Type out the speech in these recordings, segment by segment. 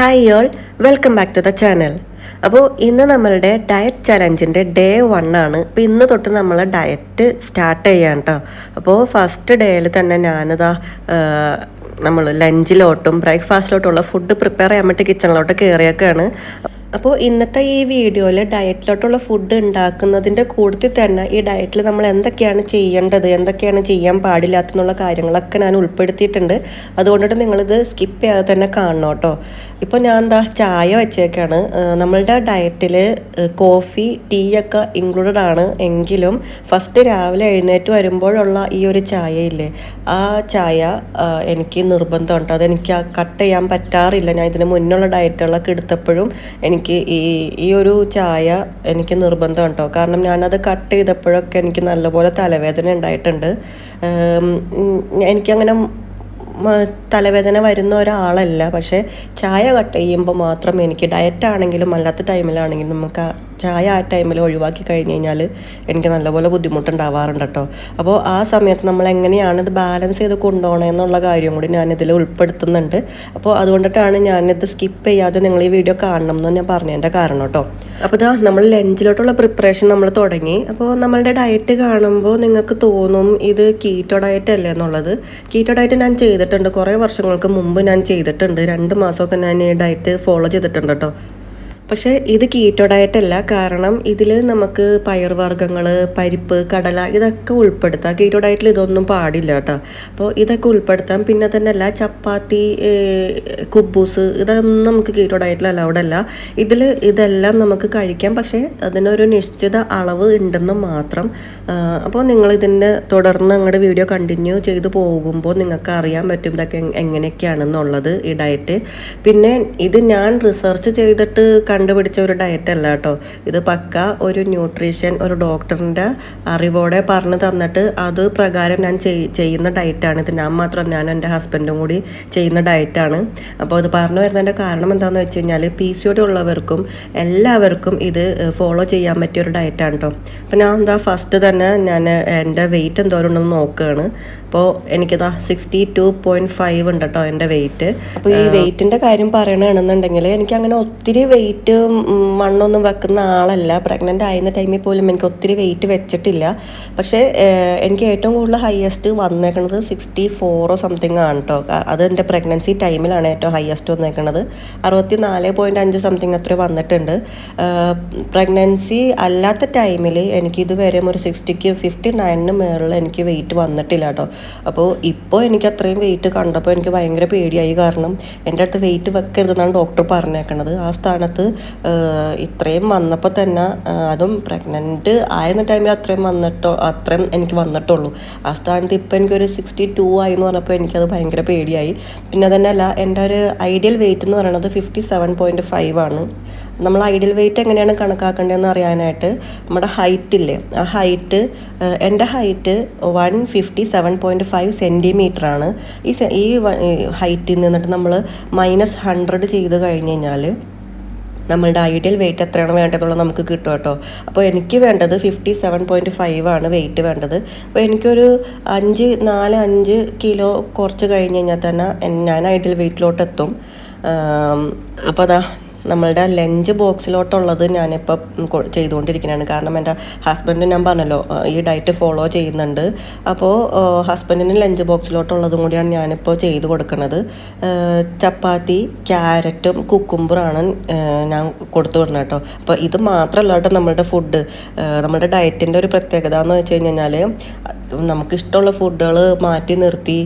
Hi y'all welcome back to the channel അപ്പോൾ ഇന്ന് നമ്മളുടെ ഡയറ്റ് ചലഞ്ചിന്റെ ഡേ വൺ ആണ്. അപ്പോൾ ഇന്ന് തൊട്ട് നമ്മൾ ഡയറ്റ് സ്റ്റാർട്ട് ചെയ്യാൻ കേട്ടോ അപ്പോൾ ഫസ്റ്റ് ഡേയിൽ തന്നെ ഞാനിതാ നമ്മൾ ലഞ്ചിലോട്ടും ബ്രേക്ക്ഫാസ്റ്റിലോട്ടുള്ള ഫുഡ് പ്രിപ്പയർ ചെയ്യാൻ വേണ്ടി കിച്ചണിലോട്ട് കയറിയൊക്കെയാണ് അപ്പോൾ ഇന്നത്തെ ഈ വീഡിയോയിൽ ഡയറ്റിലോട്ടുള്ള ഫുഡ് ഉണ്ടാക്കുന്നതിന്റെ കൂട്ടത്തിൽ തന്നെ ഈ ഡയറ്റിൽ നമ്മൾ എന്തൊക്കെയാണ് ചെയ്യേണ്ടത് എന്തൊക്കെയാണ് ചെയ്യാൻ പാടില്ലാത്തെന്നുള്ള കാര്യങ്ങളൊക്കെ ഞാൻ ഉൾപ്പെടുത്തിയിട്ടുണ്ട്. അതുകൊണ്ടിട്ട് നിങ്ങളിത് സ്കിപ്പ് ചെയ്യാതെ തന്നെ കാണണം കേട്ടോ. ഇപ്പോൾ ഞാൻ എന്താ ചായ വെച്ചേക്കാണ്. നമ്മളുടെ ഡയറ്റിൽ കോഫി ടീ ഒക്കെ ഇൻക്ലൂഡഡ് ആണ് എങ്കിലും ഫസ്റ്റ് രാവിലെ എഴുന്നേറ്റ് വരുമ്പോഴുള്ള ഈ ഒരു ചായയില്ലേ ആ ചായ എനിക്ക് നിർബന്ധമുണ്ട് അതെനിക്ക് കട്ട് ചെയ്യാൻ പറ്റാറില്ല. ഞാൻ ഇതിന് മുന്നുള്ള ഡയറ്റുകളൊക്കെ എടുത്തപ്പോഴും എനിക്ക് ഈ ഈ ഒരു ചായ എനിക്ക് നിർബന്ധം കേട്ടോ. കാരണം ഞാനത് കട്ട് ചെയ്തപ്പോഴൊക്കെ എനിക്ക് നല്ലപോലെ തലവേദന ഉണ്ടായിട്ടുണ്ട്. എനിക്കങ്ങനെ തലവേദന വരുന്ന ഒരാളല്ല. പക്ഷേ ചായ കട്ട് ചെയ്യുമ്പോൾ മാത്രം എനിക്ക് ഡയറ്റ് ആണെങ്കിലും അല്ലാത്ത ടൈമിലാണെങ്കിലും നമുക്ക് ചായ ആ ടൈമിൽ ഒഴിവാക്കി കഴിഞ്ഞ് കഴിഞ്ഞാൽ എനിക്ക് നല്ലപോലെ ബുദ്ധിമുട്ടുണ്ടാവാറുണ്ട് കേട്ടോ. അപ്പോൾ ആ സമയത്ത് നമ്മൾ എങ്ങനെയാണ് ഇത് ബാലൻസ് ചെയ്ത് കൊണ്ടുപോകണം എന്നുള്ള കാര്യം കൂടി ഞാനിതിൽ ഉൾപ്പെടുത്തുന്നുണ്ട്. അപ്പോൾ അതുകൊണ്ടിട്ടാണ് ഞാനിത് സ്കിപ്പ് ചെയ്യാതെ നിങ്ങൾ ഈ വീഡിയോ കാണണം എന്ന് ഞാൻ പറഞ്ഞതിന്റെ കാരണം കേട്ടോ. അപ്പോൾ ഇതാ നമ്മൾ ലഞ്ചിലോട്ടുള്ള പ്രിപ്പറേഷൻ നമ്മൾ തുടങ്ങി. അപ്പോൾ നമ്മളുടെ ഡയറ്റ് കാണുമ്പോൾ നിങ്ങൾക്ക് തോന്നും ഇത് കീറ്റോ ഡയറ്റ് അല്ലേ എന്നുള്ളത്. കീറ്റോ ഡയറ്റ് ഞാൻ ചെയ്തിട്ടുണ്ട്. കുറേ വർഷങ്ങൾക്ക് മുമ്പ് ഞാൻ ചെയ്തിട്ടുണ്ട്. രണ്ട് മാസമൊക്കെ ഞാൻ ഈ ഡയറ്റ് ഫോളോ ചെയ്തിട്ടുണ്ട് കേട്ടോ. പക്ഷേ ഇത് കീറ്റോ ഡയറ്റ് അല്ല. കാരണം ഇതിൽ നമുക്ക് പയർവർഗങ്ങൾ പരിപ്പ് കടല ഇതൊക്കെ ഉൾപ്പെടുത്താം. കീറ്റോ ഡയറ്റിൽ ഇതൊന്നും പാടില്ല കേട്ടോ. അപ്പോൾ ഇതൊക്കെ ഉൾപ്പെടുത്താം. പിന്നെ തന്നെ അല്ല ചപ്പാത്തി കുബൂസ് ഇതൊന്നും നമുക്ക് കീറ്റോ ഡയറ്റിൽ അലൗഡ് അല്ല. ഇതിൽ ഇതെല്ലാം നമുക്ക് കഴിക്കാം. പക്ഷേ അതിനൊരു നിശ്ചിത അളവ് ഉണ്ടെന്ന് മാത്രം അപ്പോൾ നിങ്ങൾ ഇതിന്റെ തുടർന്ന് നിങ്ങളുടെ വീഡിയോ കണ്ടിന്യൂ ചെയ്ത് പോകുമ്പോൾ നിങ്ങൾക്ക് അറിയാൻ പറ്റും ഇതൊക്കെ എങ്- എങ്ങനെയൊക്കെയാണെന്നുള്ളത് ഈ ഡയറ്റ് പിന്നെ ഇത് ഞാൻ റിസർച്ച് ചെയ്തിട്ട് കണ്ടുപിടിച്ച ഒരു ഡയറ്റ് അല്ല കേട്ടോ. ഇത് പക്ക ഒരു ന്യൂട്രീഷ്യൻ ഒരു ഡോക്ടറിന്റെ അറിവോടെ പറഞ്ഞു തന്നിട്ട് അത് പ്രകാരം ഞാൻ ചെയ്യുന്ന ഡയറ്റാണ് ഇത് ഞാൻ മാത്രം ഞാൻ എന്റെ ഹസ്ബൻഡും കൂടി ചെയ്യുന്ന ഡയറ്റാണ് അപ്പോൾ ഇത് പറഞ്ഞു വരുന്നതിന്റെ കാരണം എന്താണെന്ന് വെച്ച് കഴിഞ്ഞാൽ പി സി ഒ ഡി ഉള്ളവർക്കും എല്ലാവർക്കും ഇത് ഫോളോ ചെയ്യാൻ പറ്റിയ ഒരു ഡയറ്റാണ് കേട്ടോ അപ്പോൾ ഞാൻ എന്താ ഫസ്റ്റ് തന്നെ ഞാൻ എന്റെ വെയിറ്റ് എന്തോരം ഉണ്ടെന്ന് നോക്കുകയാണ് അപ്പോൾ എനിക്കിതാ സിക്സ്റ്റി ടു പോയിന്റ് ഫൈവ് ഉണ്ട് കേട്ടോ എന്റെ വെയിറ്റ് അപ്പോൾ ഈ വെയിറ്റിന്റെ കാര്യം പറയണമെന്നുണ്ടെങ്കിൽ എനിക്ക് അങ്ങനെ ഒത്തിരി വെയിറ്റ് മണ്ണൊന്നും വെക്കുന്ന ആളല്ല. പ്രഗ്നന്റ് ആയിരുന്ന ടൈമിൽ പോലും എനിക്ക് ഒത്തിരി വെയിറ്റ് വെച്ചിട്ടില്ല. പക്ഷേ എനിക്ക് ഏറ്റവും കൂടുതൽ ഹയസ്റ്റ് വന്നേക്കുന്നത് സിക്സ്റ്റി ഫോറോ സംതിങ് ആണ് കേട്ടോ അത് എന്റെ പ്രഗ്നൻസി ടൈമിലാണ് ഏറ്റവും ഹയസ്റ്റ് വന്നേക്കുന്നത് അറുപത്തി നാല് പോയിന്റ് അഞ്ച് സംതിങ് അത്ര വന്നിട്ടുണ്ട്. പ്രഗ്നൻസി അല്ലാത്ത ടൈമിൽ എനിക്ക് ഇതുവരെ ഒരു സിക്സ്റ്റിക്ക് ഫിഫ്റ്റി നയനിന് മേളിൽ എനിക്ക് വെയിറ്റ് വന്നിട്ടില്ല കേട്ടോ അപ്പോൾ ഇപ്പോൾ എനിക്ക് അത്രയും വെയിറ്റ് കണ്ടപ്പോൾ എനിക്ക് ഭയങ്കര പേടിയായി. കാരണം എന്റെ അടുത്ത് വെയിറ്റ് വെക്കരുതെന്നാണ് ഡോക്ടർ പറഞ്ഞേക്കണത്. ആ സ്ഥാനത്ത് ഇത്രയും വന്നപ്പോൾ തന്നെ അതും പ്രഗ്നന്റ് ആയിരുന്ന ടൈമിൽ അത്രയും വന്നിട്ടോ അത്രയും എനിക്ക് വന്നിട്ടുള്ളൂ. ആ സ്ഥാനത്ത് ഇപ്പോൾ എനിക്കൊരു സിക്സ്റ്റി ടു ആയി എന്ന് പറഞ്ഞപ്പോൾ എനിക്കത് ഭയങ്കര പേടിയായി. പിന്നെ തന്നെയല്ല എന്റെ ഒരു ഐഡിയൽ വെയിറ്റ് എന്ന് പറയുന്നത് ഫിഫ്റ്റി സെവൻ പോയിന്റ് ഫൈവ് ആണ്. നമ്മൾ ഐഡിയൽ വെയിറ്റ് എങ്ങനെയാണ് കണക്കാക്കേണ്ടതെന്ന് അറിയാനായിട്ട് നമ്മുടെ ഹൈറ്റ് ഇല്ലേ? ആ ഹൈറ്റ് എന്റെ height one fifty seven point five centimetre ആണ്. ഈ ഈ ഹൈറ്റിൽ നിന്നിട്ട് നമ്മൾ മൈനസ് ഹൺഡ്രഡ് ചെയ്ത് കഴിഞ്ഞ് കഴിഞ്ഞാൽ നമ്മളുടെ ഐഡിയൽ വെയിറ്റ് എത്രയാണ് വേണ്ടതുള്ളത് നമുക്ക് കിട്ടും കേട്ടോ. അപ്പോൾ എനിക്ക് വേണ്ടത് ഫിഫ്റ്റി സെവൻ പോയിന്റ് ഫൈവ് ആണ് വെയിറ്റ് വേണ്ടത്. അപ്പോൾ എനിക്കൊരു അഞ്ച് നാല് അഞ്ച് കിലോ കുറച്ച് കഴിഞ്ഞ് കഴിഞ്ഞാൽ തന്നെ ഞാൻ ഐഡിയൽ വെയിറ്റിലോട്ട് എത്തും അപ്പോൾ അതാ നമ്മളുടെ ലഞ്ച് ബോക്സിലോട്ടുള്ളത് ഞാനിപ്പോൾ ചെയ്തുകൊണ്ടിരിക്കുന്നതാണ് കാരണം എന്റെ ഹസ്ബൻഡ് ഞാൻ പറഞ്ഞല്ലോ ഈ ഡയറ്റ് ഫോളോ ചെയ്യുന്നുണ്ട്. അപ്പോൾ ഹസ്ബൻഡിന് ലഞ്ച് ബോക്സിലോട്ടുള്ളതും കൂടിയാണ് ഞാനിപ്പോൾ ചെയ്ത് കൊടുക്കുന്നത് ചപ്പാത്തി ക്യാരറ്റും കുക്കുംബറാണ് ഞാൻ കൊടുത്തു വിടുന്നത് കേട്ടോ. അപ്പോൾ ഇത് മാത്രമല്ല കേട്ടോ നമ്മളുടെ ഫുഡ് നമ്മുടെ ഡയറ്റിന്റെ ഒരു പ്രത്യേകത എന്ന് വെച്ച് കഴിഞ്ഞാൽ നമുക്ക് ഇഷ്ടമുള്ള ഫുഡുകൾ മാറ്റി നിർത്തി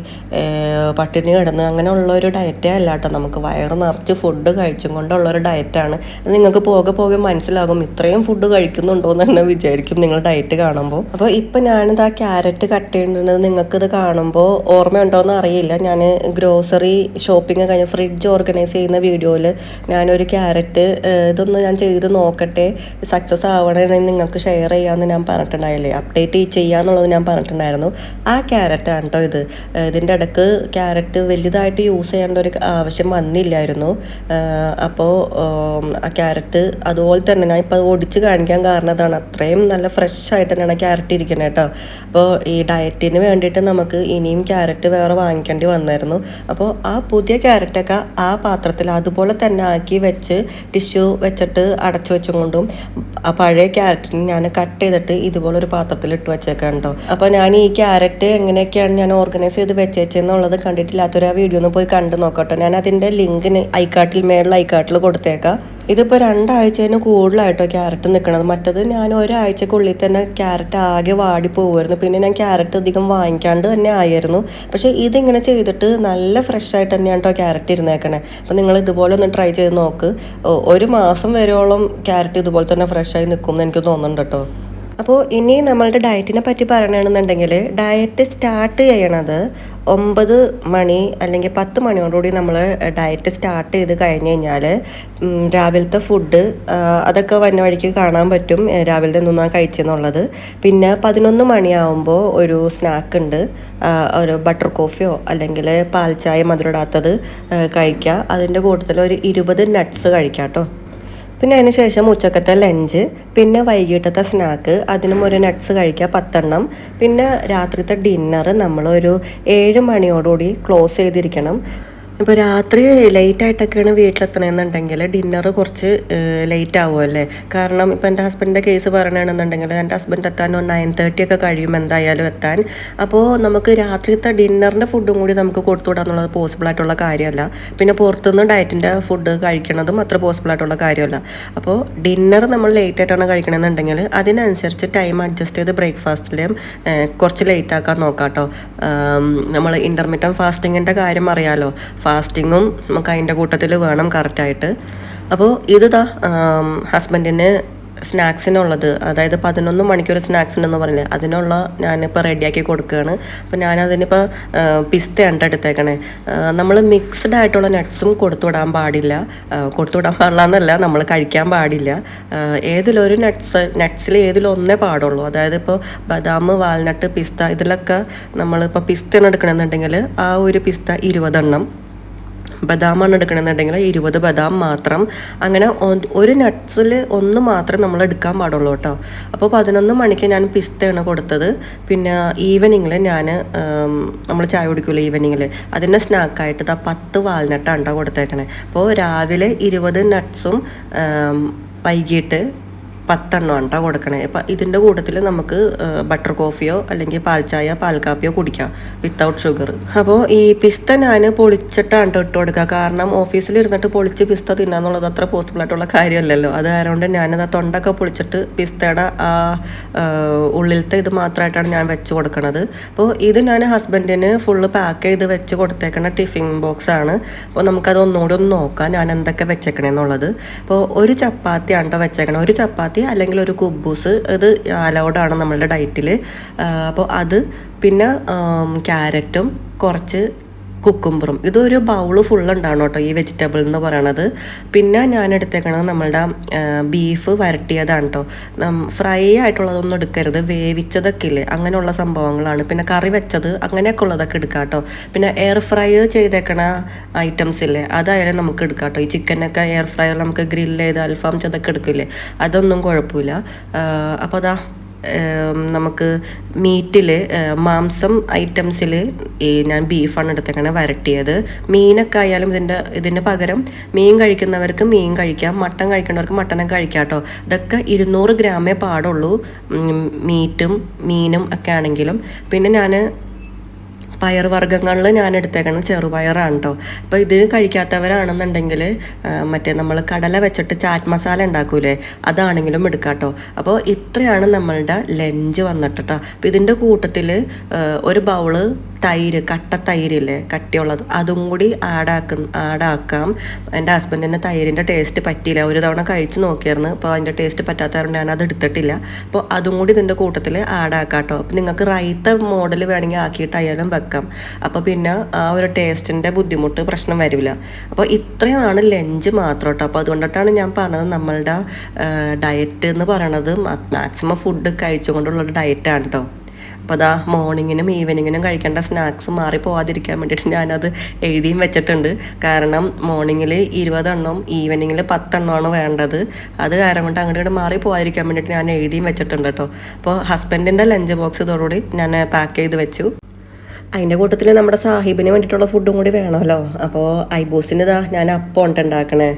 പട്ടിണി കിടന്ന് അങ്ങനെയുള്ള ഒരു ഡയറ്റേ അല്ല കേട്ടോ. നമുക്ക് വയറ് നിറച്ച് ഫുഡ് കഴിച്ചും കൊണ്ടുള്ള ഒരു ഡയറ്റാണ് അത് നിങ്ങൾക്ക് പോകെ പോകെ മനസ്സിലാകും ഇത്രയും ഫുഡ് കഴിക്കുന്നുണ്ടോ എന്ന് തന്നെ വിചാരിക്കും നിങ്ങൾ ഡയറ്റ് കാണുമ്പോൾ. അപ്പോൾ ഇപ്പം ഞാനിത് ആ ക്യാരറ്റ് കട്ട് ചെയ്യുന്നത് നിങ്ങൾക്കിത് കാണുമ്പോൾ ഓർമ്മയുണ്ടോ എന്ന് അറിയില്ല. ഞാൻ ഗ്രോസറി ഷോപ്പിംഗ് കഴിഞ്ഞ് ഫ്രിഡ്ജ് ഓർഗനൈസ് ചെയ്യുന്ന വീഡിയോയിൽ ഞാനൊരു ക്യാരറ്റ് ഇതൊന്ന് ഞാൻ ചെയ്ത് നോക്കട്ടെ സക്സസ് ആവണമെന്ന് നിങ്ങൾക്ക് ഷെയർ ചെയ്യാമെന്ന് ഞാൻ പറഞ്ഞിട്ടുണ്ടായില്ലേ? അപ്ഡേറ്റ് ചെയ്യാന്നുള്ളത് ഞാൻ പറഞ്ഞിട്ടുണ്ടായിരുന്നു തന്നിട്ടുണ്ടായിരുന്നു ആ ക്യാരറ്റാണ് കേട്ടോ ഇത്. ഇതിന്റെ ഇടയ്ക്ക് ക്യാരറ്റ് വലുതായിട്ട് യൂസ് ചെയ്യേണ്ട ഒരു ആവശ്യം വന്നില്ലായിരുന്നു. അപ്പോൾ ആ ക്യാരറ്റ് അതുപോലെ തന്നെ ഞാൻ ഇപ്പോൾ ഒടിച്ച് കാണിക്കാൻ കാരണം അതാണ്. അത്രയും നല്ല ഫ്രഷ് ആയിട്ട് തന്നെയാണ് ക്യാരറ്റ് ഇരിക്കുന്നത് കേട്ടോ അപ്പോൾ ഈ ഡയറ്റിന് വേണ്ടിയിട്ട് നമുക്ക് ഇനിയും ക്യാരറ്റ് വേറെ വാങ്ങിക്കേണ്ടി വന്നായിരുന്നു. അപ്പോൾ ആ പുതിയ ക്യാരറ്റൊക്കെ ആ പാത്രത്തിൽ അതുപോലെ തന്നെ ആക്കി വെച്ച് ടിഷ്യൂ വെച്ചിട്ട് അടച്ചു വെച്ചും കൊണ്ടും ആ പഴയ ക്യാരറ്റിന് ഞാൻ കട്ട് ചെയ്തിട്ട് ഇതുപോലെ ഒരു പാത്രത്തിൽ ഇട്ട് വെച്ചേക്കാം കേട്ടോ അപ്പോൾ ഞാൻ ഈ ക്യാരറ്റ് എങ്ങനെയൊക്കെയാണ് ഞാൻ ഓർഗനൈസ് ചെയ്ത് വെച്ചേച്ചെന്നുള്ളത് കണ്ടിട്ടില്ലാത്തൊരു ആ വീഡിയോ ഒന്ന് പോയി കണ്ടു നോക്കട്ടെ. ഞാൻ അതിന്റെ ലിങ്കിന് ഐക്കാട്ടിൽ മേളിൽ ഐക്കാട്ടിൽ കൊടുത്തേക്കാം. ഇതിപ്പോൾ രണ്ടാഴ്ചേന് കൂടുതലായിട്ടോ ക്യാരറ്റ് നിൽക്കണത് മറ്റത് ഞാൻ ഒരാഴ്ചക്കുള്ളിൽ തന്നെ ക്യാരറ്റ് ആകെ വാടി പോകുമായിരുന്നു പിന്നെ ഞാൻ ക്യാരറ്റ് അധികം വാങ്ങിക്കാണ്ട് തന്നെ ആയിരുന്നു. പക്ഷേ ഇതിങ്ങനെ ചെയ്തിട്ട് നല്ല ഫ്രഷ് ആയിട്ട് തന്നെയാണ് കേട്ടോ ക്യാരറ്റ് ഇരുന്നേക്കണേ. അപ്പോൾ നിങ്ങൾ ഇതുപോലെ ഒന്ന് ട്രൈ ചെയ്ത് നോക്ക്. ഒരു മാസം വരെയോളം ക്യാരറ്റ് ഇതുപോലെ തന്നെ ഫ്രഷായി നിൽക്കും എന്ന് എനിക്ക് തോന്നുന്നുണ്ട് കേട്ടോ അപ്പോൾ ഇനി നമ്മളുടെ ഡയറ്റിനെ പറ്റി പറയണമെന്നുണ്ടെങ്കിൽ ഡയറ്റ് സ്റ്റാർട്ട് ചെയ്യണത് ഒമ്പത് മണി അല്ലെങ്കിൽ പത്ത് മണിയോടുകൂടി നമ്മൾ ഡയറ്റ് സ്റ്റാർട്ട് ചെയ്ത് കഴിഞ്ഞ് കഴിഞ്ഞാൽ രാവിലത്തെ ഫുഡ് അതൊക്കെ വന്ന വഴിക്ക് കാണാൻ പറ്റും രാവിലെ രാവിലത്തെ നിന്നാണ് കഴിച്ചെന്നുള്ളത്. പിന്നെ പതിനൊന്ന് മണിയാവുമ്പോൾ ഒരു സ്നാക്ക് ഉണ്ട് ഒരു ബട്ടർ കോഫിയോ അല്ലെങ്കിൽ പാൽ ചായ മധുരമിടാത്തത് ആ, കഴിക്കുക. അതിന്റെ കൂട്ടത്തിൽ ഒരു ഇരുപത് നട്ട്സ് കഴിക്കാം കേട്ടോ. പിന്നെ അതിന് ശേഷം ഉച്ചക്കത്തെ ലഞ്ച് പിന്നെ വൈകിട്ടത്തെ സ്നാക്ക് അതിനും ഒരു നട്ട്സ് കഴിക്കുക പത്തെണ്ണം. പിന്നെ രാത്രിത്തെ ഡിന്നർ നമ്മളൊരു ഏഴ് മണിയോടുകൂടി ക്ലോസ് ചെയ്തിരിക്കണം. ഇപ്പോൾ രാത്രി ലേറ്റ് ആയിട്ടൊക്കെയാണ് വീട്ടിലെത്തണമെന്നുണ്ടെങ്കിൽ ഡിന്നർ കുറച്ച് ലേറ്റ് ആവുമല്ലേ കാരണം ഇപ്പോൾ എന്റെ ഹസ്ബൻഡിന്റെ കേസ് പറയണമെന്നുണ്ടെങ്കിൽ എന്റെ ഹസ്ബൻഡ് എത്താൻ ഒരു നയൻ തേർട്ടി ഒക്കെ കഴിയും എന്തായാലും എത്താൻ. അപ്പോൾ നമുക്ക് രാത്രിത്തെ ഡിന്നറിന്റെ ഫുഡും കൂടി നമുക്ക് എന്നുള്ളത് പോസിബിൾ ആയിട്ടുള്ള കാര്യമല്ല. പിന്നെ പുറത്തുനിന്ന് ഡയറ്റിന്റെ ഫുഡ് കഴിക്കണതും അത്ര പോസിബിൾ ആയിട്ടുള്ള കാര്യമല്ല. അപ്പോൾ ഡിന്നർ നമ്മൾ ലേറ്റ് ആയിട്ടാണ് കഴിക്കണമെന്നുണ്ടെങ്കിൽ അതിനനുസരിച്ച് ടൈം അഡ്ജസ്റ്റ് ചെയ്ത് ബ്രേക്ക്ഫാസ്റ്റിലും കുറച്ച് ലേറ്റ് ആക്കാൻ നോക്കാം കേട്ടോ നമ്മൾ ഇന്റർമീഡിയൻ ഫാസ്റ്റിങ്ങിന്റെ കാര്യം അറിയാലോ. ഫാസ്റ്റിങ്ങും നമുക്ക് അതിന്റെ കൂട്ടത്തിൽ വേണം കറക്റ്റായിട്ട്. അപ്പോൾ ഇത് ഹസ്ബൻഡിന് സ്നാക്സിനുള്ളത് അതായത് പതിനൊന്ന് മണിക്കൂർ ഉണ്ടെന്ന് പറഞ്ഞില്ലേ അതിനുള്ള ഞാനിപ്പോൾ റെഡിയാക്കി കൊടുക്കുകയാണ്. അപ്പോൾ ഞാനതിനിപ്പോൾ പിസ്തയാണ് എടുത്തേക്കണേ. നമ്മൾ മിക്സ്ഡ് ആയിട്ടുള്ള നട്ട്സും കൊടുത്തുവിടാൻ പാടില്ല. കൊടുത്തുവിടാൻ പാടില്ല എന്നല്ല നമ്മൾ കഴിക്കാൻ പാടില്ല. ഏതിലൊരു നട്ട്സ് നട്ട്സിൽ ഏതിലൊന്നേ പാടുള്ളൂ. അതായത് ഇപ്പോൾ ബദാം വാൽനട്ട് പിസ്ത ഇതിലൊക്കെ നമ്മളിപ്പോൾ പിസ്തയാണ് എടുക്കണമെന്നുണ്ടെങ്കിൽ ആ ഒരു പിസ്ത ഇരുപതെണ്ണം. ബദാമാണ് എടുക്കണമെന്നുണ്ടെങ്കിൽ ഇരുപത് ബദാം മാത്രം. അങ്ങനെ ഒരു നട്ട്സിൽ ഒന്ന് മാത്രമേ നമ്മൾ എടുക്കാൻ പാടുള്ളൂ കേട്ടോ. അപ്പോൾ പതിനൊന്ന് മണിക്ക് ഞാൻ പിസ്തയാണ് കൊടുത്തത്. പിന്നെ ഈവനിങ്ങിൽ ഞാൻ നമ്മൾ ചായ കുടിക്കുമല്ലോ ഈവനിങ്ങിൽ. അതിന്റെ സ്നാക്കായിട്ട് ഇതാ പത്ത് വാൽനട്ടാണ് കേട്ടോ കൊടുത്തേക്കണേ. അപ്പോൾ രാവിലെ ഇരുപത് നട്ട്സും വൈകിട്ട് പത്തെണ്ണം കേട്ടോ കൊടുക്കണേ. അപ്പം ഇതിന്റെ കൂട്ടത്തിൽ നമുക്ക് ബട്ടർ കോഫിയോ അല്ലെങ്കിൽ പാൽച്ചായ പാൽക്കാപ്പിയോ പാൽ കാപ്പിയോ കുടിക്കാം വിത്തൗട്ട് ഷുഗർ അപ്പോൾ ഈ പിസ്ത ഞാൻ പൊളിച്ചിട്ടാണ് ട്ടോ ഇട്ട് കൊടുക്കുക കാരണം ഓഫീസിൽ ഇരുന്നിട്ട് പൊളിച്ച് പിസ്ത തിന്നാന്നുള്ളത് അത്ര പോസിബിൾ ആയിട്ടുള്ള കാര്യമല്ലല്ലോ. അത് ആയതുകൊണ്ട് ഞാനത് തൊണ്ടൊക്കെ പൊളിച്ചിട്ട് പിസ്തയുടെ ആ ഉള്ളിലത്തെ ഇത് മാത്രമായിട്ടാണ് ഞാൻ വെച്ച് കൊടുക്കണത്. അപ്പോൾ ഇത് ഞാൻ ഹസ്ബൻഡിന് ഫുള്ള് പാക്ക് ചെയ്ത് വെച്ച് കൊടുത്തേക്കുന്ന ടിഫിൻ ബോക്സ് ആണ്. അപ്പോൾ നമുക്കത് ഒന്നുകൂടി ഒന്ന് നോക്കാം ഞാൻ എന്തൊക്കെ വെച്ചേക്കണേന്നുള്ളത്. അപ്പോൾ ഒരു ചപ്പാത്തി കേട്ടോ വെച്ചേക്കണത് ഒരു ചപ്പാത്തി അല്ലെങ്കിൽ ഒരു കുബൂസ്. ഇത് അലൗഡാണ് നമ്മളുടെ ഡയറ്റിൽ അപ്പോൾ അത് പിന്നെ ക്യാരറ്റും കുറച്ച് കുക്കുംബറും. ഇതൊരു ബൗൾ ഫുൾ ഉണ്ടാണ് കേട്ടോ ഈ വെജിറ്റബിൾ എന്ന് പറയണത്. പിന്നെ ഞാൻ എടുത്തേക്കണത് നമ്മളുടെ ബീഫ് വരട്ടിയതാണ് കേട്ടോ. ഫ്രൈ ആയിട്ടുള്ളതൊന്നും എടുക്കരുത്. വേവിച്ചതൊക്കെ ഇല്ലേ? അങ്ങനെയുള്ള സംഭവങ്ങളാണ്. പിന്നെ കറി വെച്ചത് അങ്ങനെയൊക്കെ ഉള്ളതൊക്കെ എടുക്കാം കേട്ടോ. പിന്നെ എയർ ഫ്രൈ ചെയ്തേക്കണ ഐറ്റംസ് ഇല്ലേ? അതായാലും നമുക്ക് എടുക്കാം കേട്ടോ. ഈ ചിക്കനൊക്കെ എയർ ഫ്രൈ നമുക്ക് ഗ്രില്ല് ചെയ്ത് അൽഫാം ചെയ്തൊക്കെ എടുക്കില്ലേ? അതൊന്നും കുഴപ്പമില്ല. അപ്പോൾ അതാ നമുക്ക് മീറ്റിൽ മാംസം ഐറ്റംസിൽ ഈ ഞാൻ ബീഫാണ് എടുത്തേക്കണ വരട്ടിയത്. മീനൊക്കെ ആയാലും ഇതിന്റെ ഇതിന് പകരം മീൻ കഴിക്കുന്നവർക്ക് മീൻ കഴിക്കാം മട്ടൻ കഴിക്കുന്നവർക്ക് മട്ടനൊക്കെ കഴിക്കാം കേട്ടോ ഇതൊക്കെ ഇരുന്നൂറ് ഗ്രാമേ പാടുള്ളൂ മീറ്റും മീനും ഒക്കെ ആണെങ്കിലും. പിന്നെ ഞാൻ പയർ വർഗങ്ങളിൽ ഞാൻ എടുത്തേക്കണം ചെറുപയറാണ് കേട്ടോ അപ്പോൾ ഇത് കഴിക്കാത്തവരാണെന്നുണ്ടെങ്കിൽ മറ്റേ നമ്മൾ കടല വെച്ചിട്ട് ചാറ്റ് മസാല ഉണ്ടാക്കൂലേ അതാണെങ്കിലും എടുക്കാം കേട്ടോ അപ്പോൾ ഇത്രയാണ് നമ്മളുടെ ലഞ്ച് വന്നിട്ട് കേട്ടോ അപ്പോൾ ഇതിന്റെ കൂട്ടത്തിൽ ഒരു ബൗൾ തൈര് കട്ട തൈരില്ലേ കട്ടിയുള്ളത് അതും കൂടി ആഡാക്കും ആഡാക്കാം. എന്റെ ഹസ്ബൻഡിന് തൈരിന്റെ ടേസ്റ്റ് പറ്റിയില്ല. ഒരു തവണ കഴിച്ച് നോക്കിയായിരുന്നു. അപ്പോൾ അതിന്റെ ടേസ്റ്റ് പറ്റാത്തതുകൊണ്ട് ഞാൻ അത് എടുത്തിട്ടില്ല. അപ്പോൾ അതും കൂടി ഇതിന്റെ കൂട്ടത്തിൽ ആഡാക്കാം കേട്ടോ അപ്പോൾ നിങ്ങൾക്ക് റൈത്ത മോഡൽ വേണമെങ്കിൽ ആക്കിയിട്ടായാലും വെക്കാം. അപ്പോൾ പിന്നെ ആ ഒരു ടേസ്റ്റിന്റെ ബുദ്ധിമുട്ട് പ്രശ്നം വരില്ല. അപ്പോൾ ഇത്രയാണ് ലഞ്ച് മാത്രം കേട്ടോ അപ്പോൾ അതുകൊണ്ടിട്ടാണ് ഞാൻ പറഞ്ഞത് നമ്മളുടെ ഡയറ്റ് എന്ന് പറയണത് മാക്സിമം ഫുഡ് കഴിച്ചുകൊണ്ടുള്ള ഡയറ്റാണ് കേട്ടോ അപ്പോൾ അതാ മോർണിങ്ങിനും ഈവനിങ്ങിനും കഴിക്കേണ്ട സ്നാക്സ് മാറി പോവാതിരിക്കാൻ വേണ്ടിയിട്ട് ഞാനത് എഴുതിയും വെച്ചിട്ടുണ്ട്. കാരണം മോർണിംഗിൽ ഇരുപതെണ്ണം ഈവനിങ്ങിൽ പത്തെണ്ണമാണ് വേണ്ടത്. അത് കാരണം കൊണ്ട് അങ്ങോട്ട് മാറി പോകാതിരിക്കാൻ വേണ്ടിയിട്ട് ഞാൻ എഴുതിയും വെച്ചിട്ടുണ്ട് കേട്ടോ അപ്പോൾ ഹസ്ബൻഡിന്റെ ലഞ്ച് ബോക്സ് ഇതോടുകൂടി ഞാൻ പാക്ക് ചെയ്ത് വെച്ചു. അതിന്റെ കൂട്ടത്തിൽ നമ്മുടെ സാഹിബിന് വേണ്ടിയിട്ടുള്ള ഫുഡും കൂടി വേണമല്ലോ. അപ്പോൾ ഐബൂസിന് ഇതാ ഞാൻ അപ്പം ഉണ്ട് ഉണ്ടാക്കണേ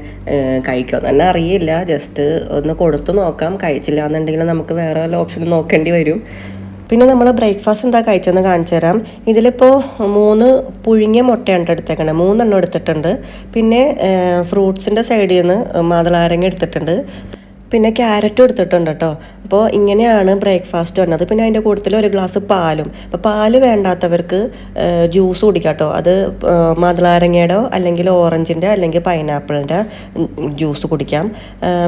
കഴിക്കുമോ തന്നെ അറിയില്ല. ജസ്റ്റ് ഒന്ന് കൊടുത്തു നോക്കാം. കഴിച്ചില്ല എന്നുണ്ടെങ്കിൽ നമുക്ക് വേറെ വല്ല ഓപ്ഷൻ നോക്കേണ്ടി വരും. പിന്നെ നമ്മൾ ബ്രേക്ക്ഫാസ്റ്റ് എന്താ കഴിച്ചതെന്ന് കാണിച്ചു തരാം. ഇതിലിപ്പോൾ മൂന്ന് പുഴുങ്ങിയ മുട്ടയാണ് എടുത്തേക്കണേ. മൂന്നെണ്ണം എടുത്തിട്ടുണ്ട്. പിന്നെ ഫ്രൂട്ട്സിന്റെ സൈഡിൽ നിന്ന് മാതളാരങ്ങ എടുത്തിട്ടുണ്ട്. പിന്നെ ക്യാരറ്റും എടുത്തിട്ടുണ്ട് കേട്ടോ. അപ്പോൾ ഇങ്ങനെയാണ് ബ്രേക്ക്ഫാസ്റ്റ് വന്നത്. പിന്നെ അതിന്റെ കൂട്ടത്തിൽ ഒരു ഗ്ലാസ് പാലും. അപ്പോൾ പാൽ വേണ്ടാത്തവർക്ക് ജ്യൂസ് കുടിക്കാം കേട്ടോ. അത് മാതളാരങ്ങയുടെ അല്ലെങ്കിൽ ഓറഞ്ചിന്റെ അല്ലെങ്കിൽ പൈനാപ്പിളിന്റെ ജ്യൂസ് കുടിക്കാം.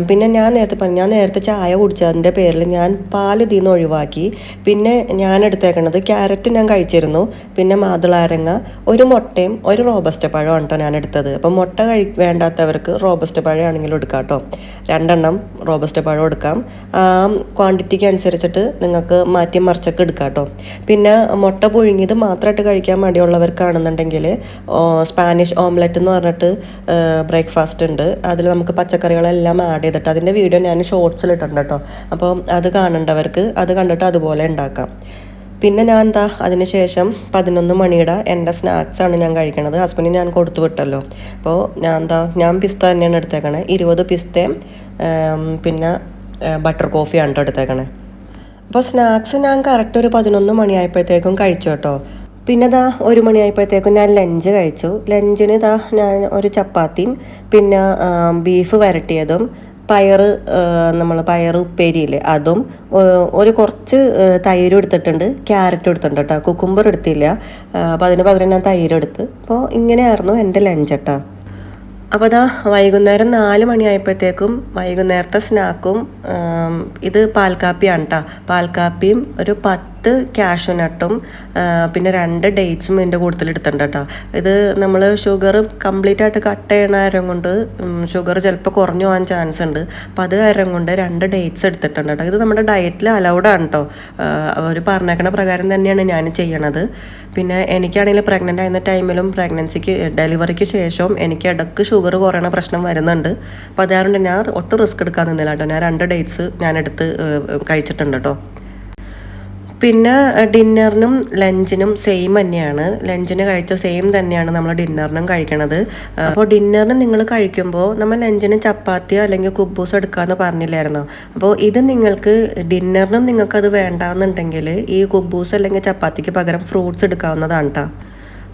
പിന്നെ ഞാൻ നേരത്തെ പറഞ്ഞു ഞാൻ നേരത്തെ ചായ കുടിച്ചതിന്റെ പേരിൽ ഞാൻ പാൽ ഇതിൽ നിന്ന് ഒഴിവാക്കി. പിന്നെ ഞാൻ എടുത്തേക്കണത് ക്യാരറ്റ് ഞാൻ കഴിച്ചിരുന്നു. പിന്നെ മാതളാരങ്ങ ഒരു മുട്ടയും ഒരു റോബസ്റ്റ പഴം കേട്ടോ ഞാൻ എടുത്തത്. അപ്പോൾ മുട്ട കഴി വേണ്ടാത്തവർക്ക് റോബസ്റ്റ പഴമാണെങ്കിലും എടുക്കാം കേട്ടോ. രണ്ടെണ്ണം റോബസ്റ്റ പഴം എടുക്കാം. ക്വാണ്ടിറ്റിക്ക് അനുസരിച്ചിട്ട് നിങ്ങൾക്ക് മാറ്റി മറിച്ചൊക്കെ എടുക്കാം കേട്ടോ. പിന്നെ മുട്ട പുഴുങ്ങിയത് മാത്രമായിട്ട് കഴിക്കാൻ മടിയുള്ളവർക്കാണെന്നുണ്ടെങ്കിൽ സ്പാനിഷ് ഓംലെറ്റ് എന്ന് പറഞ്ഞിട്ട് ബ്രേക്ക്ഫാസ്റ്റ് ഉണ്ട്. അതിൽ നമുക്ക് പച്ചക്കറികളെല്ലാം ആഡ് ചെയ്തിട്ട് അതിന്റെ വീഡിയോ ഞാൻ ഷോർട്സിൽ ഇട്ടിട്ടുണ്ട് കേട്ടോ. അപ്പോൾ അത് കാണേണ്ടവർക്ക് അത് കണ്ടിട്ട് അതുപോലെ ഉണ്ടാക്കാം. പിന്നെ ഞാൻ എന്താ അതിന് ശേഷം പതിനൊന്ന് മണിയുടെ എന്റെ സ്നാക്സാണ് ഞാൻ കഴിക്കണത്. ഹസ്ബൻഡിന് ഞാൻ കൊടുത്തു വിട്ടല്ലോ. അപ്പോൾ ഞാൻ എന്താ ഞാൻ പിസ്ത തന്നെയാണ് എടുത്തേക്കണേ. ഇരുപത് പിസ്തയും പിന്നെ ബട്ടർ കോഫിയാണ് കേട്ടോ എടുത്തേക്കണേ. അപ്പോൾ സ്നാക്സ് ഞാൻ കറക്റ്റ് ഒരു പതിനൊന്ന് മണിയായപ്പോഴത്തേക്കും കഴിച്ചു കേട്ടോ പിന്നെ ഇതാ ഒരു മണിയായപ്പോഴത്തേക്കും ഞാൻ ലഞ്ച് കഴിച്ചു. ലഞ്ചിന് ഇതാ ഞാൻ ഒരു ചപ്പാത്തിയും പിന്നെ ബീഫ് വരട്ടിയതും പയറ് നമ്മൾ പയർ ഉപ്പേരിയില്ലേ അതും ഒരു കുറച്ച് തൈര് എടുത്തിട്ടുണ്ട്. ക്യാരറ്റ് എടുത്തിട്ടുണ്ട് കേട്ടോ കുക്കുംബർ എടുത്തില്ല. അപ്പോൾ അതിന് പകരം ഞാൻ തൈര് എടുത്ത്. അപ്പോൾ ഇങ്ങനെയായിരുന്നു എന്റെ ലഞ്ച് കേട്ടോ അപ്പോൾ അതാ വൈകുന്നേരം നാല് മണിയായപ്പോഴത്തേക്കും വൈകുന്നേരത്തെ സ്നാക്കും ഇത് പാൽക്കാപ്പിയാണ് കേട്ടോ പാൽക്കാപ്പിയും ഒരു പത്ത് കാഷ്യൂ നട്ടും പിന്നെ രണ്ട് ഡേറ്റ്സും ഇതിന്റെ കൂടുതൽ എടുത്തിട്ടുണ്ട് കേട്ടോ. ഇത് നമ്മൾ ഷുഗർ കംപ്ലീറ്റ് ആയിട്ട് കട്ട് ചെയ്യണ നേരം കൊണ്ട് ഷുഗർ ചിലപ്പോൾ കുറഞ്ഞു പോകാൻ ചാൻസ് ഉണ്ട്. അപ്പോൾ അത് ആരം കൊണ്ട് രണ്ട് ഡേറ്റ്സ് എടുത്തിട്ടുണ്ട് കേട്ടോ. ഇത് നമ്മുടെ ഡയറ്റിൽ അലൗഡ് ആണ് കേട്ടോ. അവർ പറഞ്ഞേക്കണ പ്രകാരം തന്നെയാണ് ഞാൻ ചെയ്യണത്. പിന്നെ എനിക്കാണെങ്കിൽ പ്രഗ്നന്റ് ആയിരുന്ന ടൈമിലും പ്രഗ്നൻസിക്ക് ഡെലിവറിക്ക് ശേഷവും എനിക്ക് ഇടയ്ക്ക് ഷുഗർ കുറയണ പ്രശ്നം വരുന്നുണ്ട്. അപ്പോൾ അതുകൊണ്ട് ഞാൻ ഒട്ടും റിസ്ക് എടുക്കാൻ നിന്നില്ല കേട്ടോ. ഞാൻ രണ്ട് ഡേറ്റ്സ് ഞാൻ എടുത്ത് കഴിച്ചിട്ടുണ്ട് കേട്ടോ. പിന്നെ ഡിന്നറിനും ലഞ്ചിനും സെയിം തന്നെയാണ്. ലഞ്ചിന് കഴിച്ച സെയിം തന്നെയാണ് നമ്മൾ ഡിന്നറിനും കഴിക്കണത്. അപ്പോൾ ഡിന്നറിന് നിങ്ങൾ കഴിക്കുമ്പോൾ നമ്മൾ ലഞ്ചിന് ചപ്പാത്തിയോ അല്ലെങ്കിൽ കുബൂസോ എടുക്കാമെന്ന് പറഞ്ഞില്ലായിരുന്നോ? അപ്പോൾ ഇത് നിങ്ങൾക്ക് ഡിന്നറിനും നിങ്ങൾക്കത് വേണ്ടാന്നുണ്ടെങ്കിൽ ഈ കുബൂസ് അല്ലെങ്കിൽ ചപ്പാത്തിക്ക് പകരം ഫ്രൂട്ട്സ് എടുക്കാവുന്നതാണ് കേട്ടോ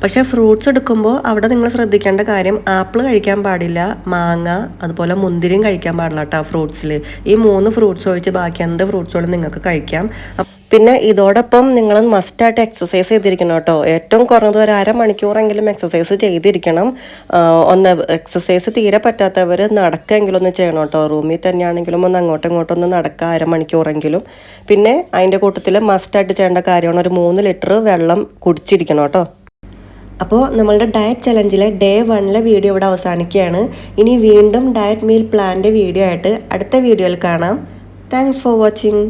പക്ഷേ ഫ്രൂട്ട്സ് എടുക്കുമ്പോൾ അവിടെ നിങ്ങൾ ശ്രദ്ധിക്കേണ്ട കാര്യം ആപ്പിൾ കഴിക്കാൻ പാടില്ല മാങ്ങ അതുപോലെ മുന്തിരിയും കഴിക്കാൻ പാടില്ല കേട്ടോ ഫ്രൂട്ട്സിൽ ഈ മൂന്ന് ഫ്രൂട്ട്സ് ഒഴിച്ച് ബാക്കി എന്ത് ഫ്രൂട്ട്സുകളും നിങ്ങൾക്ക് കഴിക്കാം. പിന്നെ ഇതോടൊപ്പം നിങ്ങൾ മസ്റ്റായിട്ട് എക്സസൈസ് ചെയ്തിരിക്കണം കേട്ടോ. ഏറ്റവും കുറഞ്ഞത് ഒരു അരമണിക്കൂറെങ്കിലും എക്സസൈസ് ചെയ്തിരിക്കണം. ഒന്ന് എക്സസൈസ് തീരെ പറ്റാത്തവർ നടക്കെങ്കിലും ഒന്ന് ചെയ്യണം കേട്ടോ. റൂമിൽ തന്നെയാണെങ്കിലും ഒന്ന് അങ്ങോട്ടും ഇങ്ങോട്ടും ഒന്ന് നടക്കുക അരമണിക്കൂറെങ്കിലും പിന്നെ അതിന്റെ കൂട്ടത്തിൽ മസ്റ്റായിട്ട് ചെയ്യേണ്ട കാര്യമാണ് ഒരു മൂന്ന് ലിറ്റർ വെള്ളം കുടിച്ചിരിക്കണം കേട്ടോ. അപ്പോൾ നമ്മളുടെ ഡയറ്റ് ചലഞ്ചിലെ ഡേ വണ്ണിലെ വീഡിയോ ഇവിടെ അവസാനിക്കുകയാണ്. ഇനി വീണ്ടും ഡയറ്റ് മീൽ പ്ലാന്റെ വീഡിയോ ആയിട്ട് അടുത്ത വീഡിയോയിൽ കാണാം. Thanks for watching